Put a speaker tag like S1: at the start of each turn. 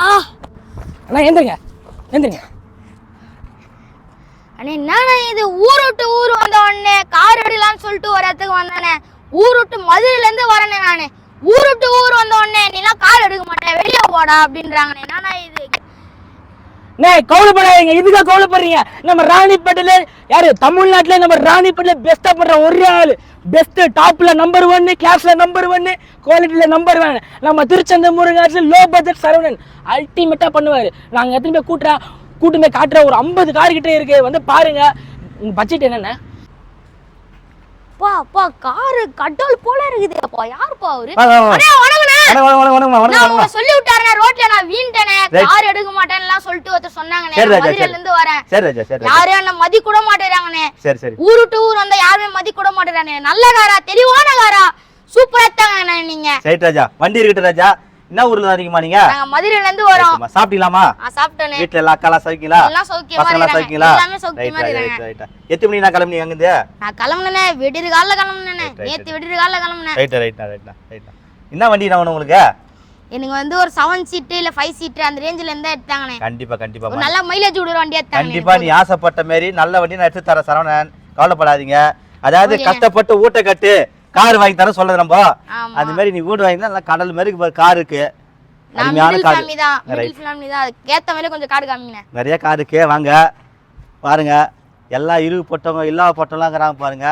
S1: அண்ணா எந்திரிங்க. எந்திரிங்க.
S2: அண்ணே என்னண்ணா இது? ஊர் விட்டு ஊர் வந்த உடனே கார் எடுக்கலாம்னு சொல்லிட்டு ஒரு இடத்துக்கு வந்தானே ஊர் விட்டு மதுரையில இருந்து வரேனே நானே. ஊர் விட்டு ஊர் வந்த உடனே நீலாம் கார் எடுக்க மாட்டேன் வெளியே போடா அப்படின்றாங்கண்ணே. என்னண்ணா இது?
S1: கவலைப்படாதீங்க. இதுக்காக கவலைப்படுறீங்க? நம்ம ராணிப்பேட்டையில யாரு தமிழ்நாட்டுல நம்ம ராணிப்பேட்டையில பெஸ்டா பண்ற ஒரே ஆளு. பெஸ்ட் டாப்ல நம்பர் ஒன்னு கிளாஸ்ல நம்பர் ஒன்னு குவாலிட்டியில நம்பர் ஒன் நம்ம திருச்செந்தூர் முருகாட்சியில் லோ பட்ஜெட் சரவணன் அல்டிமேட்டா பண்ணுவாரு. நாங்க எத்தனை பேர் கூட்டுறா கூட்டு போய் காட்டுற ஒரு ஐம்பது கார் கிட்ட இருக்கு. வந்து பாருங்க உங்க பட்ஜெட் என்னென்ன?
S2: அப்பா அப்பா காரு கடவுள் போல இருக்குது. அப்பா யாருப்பா அவரு.
S3: வணக்கம்
S2: சொல்லி விட்டாருண்ணே ரோட்ல நான் வீண்டேனே. கார் எடுக்க மாட்டேன்னுலாம் சொல்லிட்டு ஒருத்தர் சொன்னாங்கண்ணே மதுரையில. இருந்து வரேன்.
S3: சரி ராஜா சரி ராஜா.
S2: யாரும் என்ன மதி கூட மாட்டேறாங்கண்ணே.
S3: சரி சரி.
S2: ஊரு டு ஊர் வந்தா யாருமே மதி கூட மாட்டேறானே நல்ல காரா தெளிவான காரா. சூப்பரா தாங்க நீங்க.
S3: சரி ராஜா வண்டி இருக்கட்டும் ராஜா. என்ன ஊர்ல தான் இருக்கீங்க நீங்க?
S2: நாங்க மதுரையில இருந்து வரோம்
S3: சாப்பிட்டீங்களாமா
S2: சாப்பிட்டேனே
S3: வீட்டுல எல்லா அக்காலாம் சௌக்கியங்களா?
S2: எல்லாம் சௌக்கியமா
S3: பசங்க எல்லாம்
S2: இருக்காங்க
S3: சௌக்கியங்களா?
S2: எல்லாமே சௌக்கியமா
S3: ரைட்
S2: இருக்காங்க
S3: ரைட் ரைட் எத்தனை மணி நான் கிளம்பி அங்கிருந்து?
S2: நான் கிளம்புனேனே விடிறு காலில் கிளம்புனேனே நேத்து விடிறு காலில் கிளம்புனேன்.
S3: ரைட் ரைட்ண்ணா ரைட்ண்ணா ரைட்ண்ணா என்ன வண்டி நான் உங்களுக்கு?
S2: எனக்கு வந்து ஒரு செவன் சீட்டு இல்ல ஃபைவ் சீட்டு அந்த ரேஞ்சில இருந்தா எடுத்தாங்கண்ணே
S3: கண்டிப்பா கண்டிப்பா
S2: நல்ல மைலேஜ் விடுற வண்டி எடுத்தாங்க
S3: கண்டிப்பா நீ ஆசைப்பட்ட மாதிரி நல்ல வண்டி நான் எடுத்து தரேன் சரவணன் கவலைப்படாதீங்க. அதாவது. கஷ்டப்பட்டு ஊட்ட கட்டு கார் வாங்கி தரேன் சொல்லுது நம்ம. அந்த மாதிரி நீ வீடு வாங்கி நல்லா கடல் மாதிரி கார் இருக்கு. அருமையான கார்.
S2: அதுக்கேத்த மாதிரி கொஞ்சம் கார்டு காமிங்க
S3: நிறைய கார் இருக்கு வாங்க. பாருங்க. எல்லா இரு பொட்டவங்க இல்லா பொட்டவங்களாங்கிறாங்க பாருங்க.